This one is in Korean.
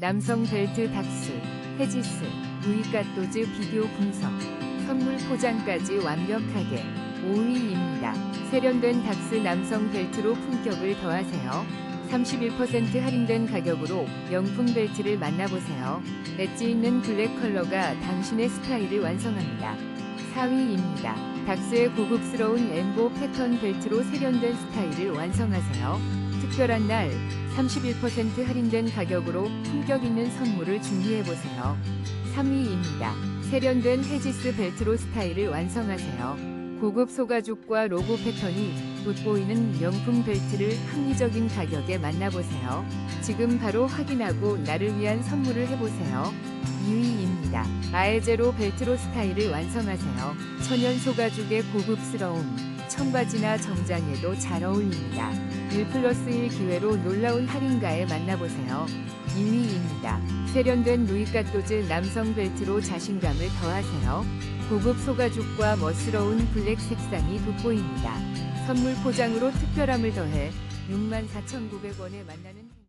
남성 벨트 닥스, 헤지스, 루이까토즈 비교 분석, 선물 포장까지 완벽하게 5위입니다. 세련된 닥스 남성 벨트로 품격을 더하세요. 31% 할인된 가격으로 명품 벨트를 만나보세요. 엣지 있는 블랙 컬러가 당신의 스타일을 완성합니다. 4위입니다. 닥스의 고급스러운 엠보 패턴 벨트로 세련된 스타일을 완성하세요. 특별한 날 31% 할인된 가격으로 품격 있는 선물을 준비해보세요. 3위입니다. 세련된 헤지스 벨트로 스타일을 완성하세요. 고급 소가죽과 로고 패턴이 돋보이는 명품 벨트를 합리적인 가격에 만나보세요. 지금 바로 확인하고 나를 위한 선물을 해보세요. 2위입니다. 아에제로 벨트로 스타일을 완성하세요. 천연 소가죽의 고급스러움, 청바지나 정장에도 잘 어울립니다. 1 플러스 1 기회로 놀라운 할인가에 만나보세요. 2위입니다. 세련된 루이까토즈 남성 벨트로 자신감을 더하세요. 고급 소가죽과 멋스러운 블랙 색상이 돋보입니다. 선물 포장으로 특별함을 더해 64,900원에 만나는